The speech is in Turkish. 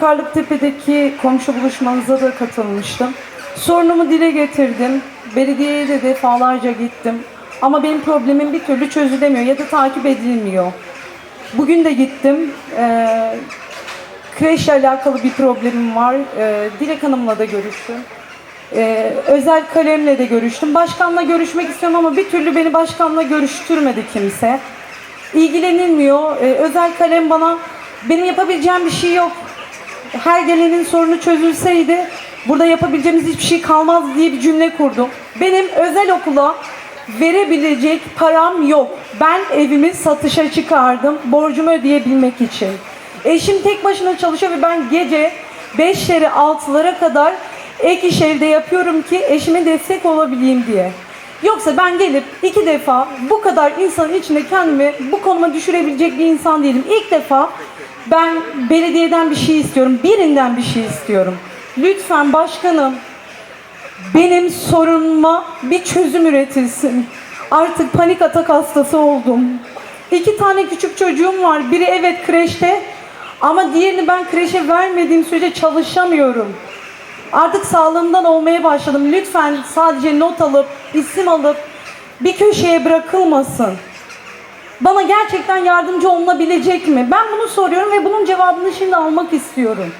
Karlıktepe'deki komşu buluşmanıza da katılmıştım. Sorunumu dile getirdim. Belediyeye de defalarca gittim. Ama benim problemim bir türlü çözülemiyor ya da takip edilmiyor. Bugün de gittim. Ee, kreşle alakalı bir problemim var. Ee, Dilek Hanım'la da görüştüm. Ee, özel kalemle de görüştüm. Başkanla görüşmek istiyorum ama bir türlü beni başkanla görüştürmedi kimse. İlgilenilmiyor. Ee, özel kalem bana benim yapabileceğim bir şey yok. Her gelenin sorunu çözülseydi burada yapabileceğimiz hiçbir şey kalmaz diye bir cümle kurdum. Benim özel okula verebilecek param yok. Ben evimi satışa çıkardım borcumu ödeyebilmek için. Eşim tek başına çalışıyor ve ben gece 5'lere 6'lara kadar ek iş evde yapıyorum ki eşime destek olabileyim diye. Yoksa ben gelip iki defa bu kadar insanın içinde kendimi bu konuma düşürebilecek bir insan değilim. İlk defa ben belediyeden bir şey istiyorum. Birinden bir şey istiyorum. Lütfen başkanım benim sorunuma bir çözüm üretilsin. Artık panik atak hastası oldum. İki tane küçük çocuğum var. Biri evet kreşte ama diğerini ben kreşe vermediğim sürece çalışamıyorum. Artık sağlığımdan olmaya başladım. Lütfen sadece not alıp, isim alıp bir köşeye bırakılmasın. Bana gerçekten yardımcı olunabilecek mi? Ben bunu soruyorum ve bunun cevabını şimdi almak istiyorum.